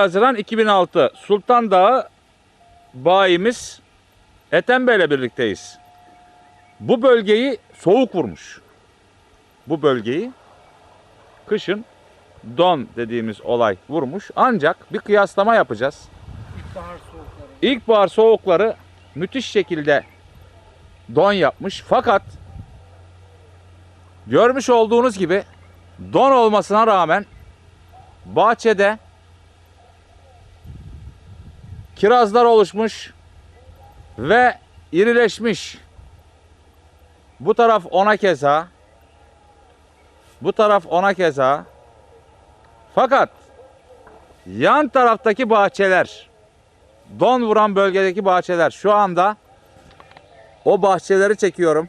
Haziran 2006 Sultan Dağı bayimiz Ethem Bey'le birlikteyiz. Bu bölgeyi soğuk vurmuş. Bu bölgeyi kışın don dediğimiz olay vurmuş. Ancak bir kıyaslama yapacağız. İlkbahar soğukları. İlkbahar soğukları müthiş şekilde don yapmış. Fakat görmüş olduğunuz gibi don olmasına rağmen bahçede kirazlar oluşmuş ve irileşmiş. Bu taraf ona keza. Bu taraf ona keza. Fakat yan taraftaki bahçeler don vuran bölgedeki bahçeler şu anda o bahçeleri çekiyorum.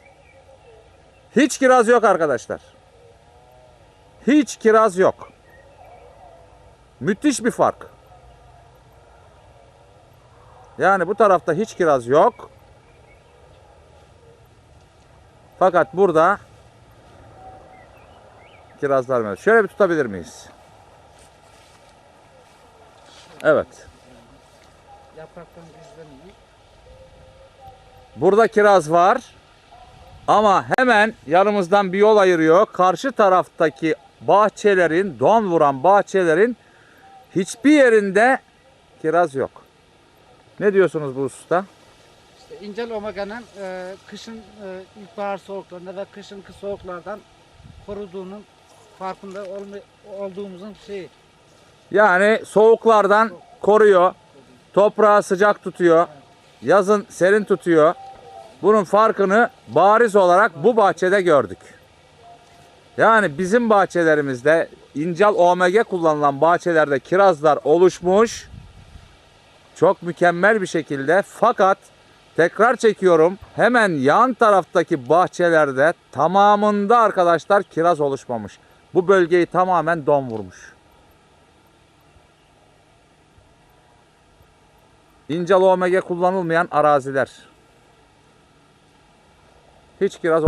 Hiç kiraz yok arkadaşlar. Hiç kiraz yok. Müthiş bir fark. Yani bu tarafta hiç kiraz yok. Fakat burada kirazlar mevcut. Şöyle bir tutabilir miyiz? Evet. Yapraktan. Burada kiraz var. Ama hemen yanımızdan bir yol ayırıyor. Karşı taraftaki bahçelerin, don vuran bahçelerin hiçbir yerinde kiraz yok. Ne diyorsunuz bu hususta? İşte incel omega'nın e, kışın e, ilkbahar soğuklarında ve kışınki soğuklardan koruduğunun farkında olma, olduğumuzun şeyi. Yani soğuklardan koruyor. Toprağı sıcak tutuyor. Yazın serin tutuyor. Bunun farkını bariz olarak bu bahçede gördük. Yani bizim bahçelerimizde incel OMG kullanılan bahçelerde kirazlar oluşmuş. Çok mükemmel bir şekilde fakat tekrar çekiyorum hemen yan taraftaki bahçelerde tamamında arkadaşlar kiraz oluşmamış. Bu bölgeyi tamamen don vurmuş. İncel OMG kullanılmayan araziler. Hiç kiraz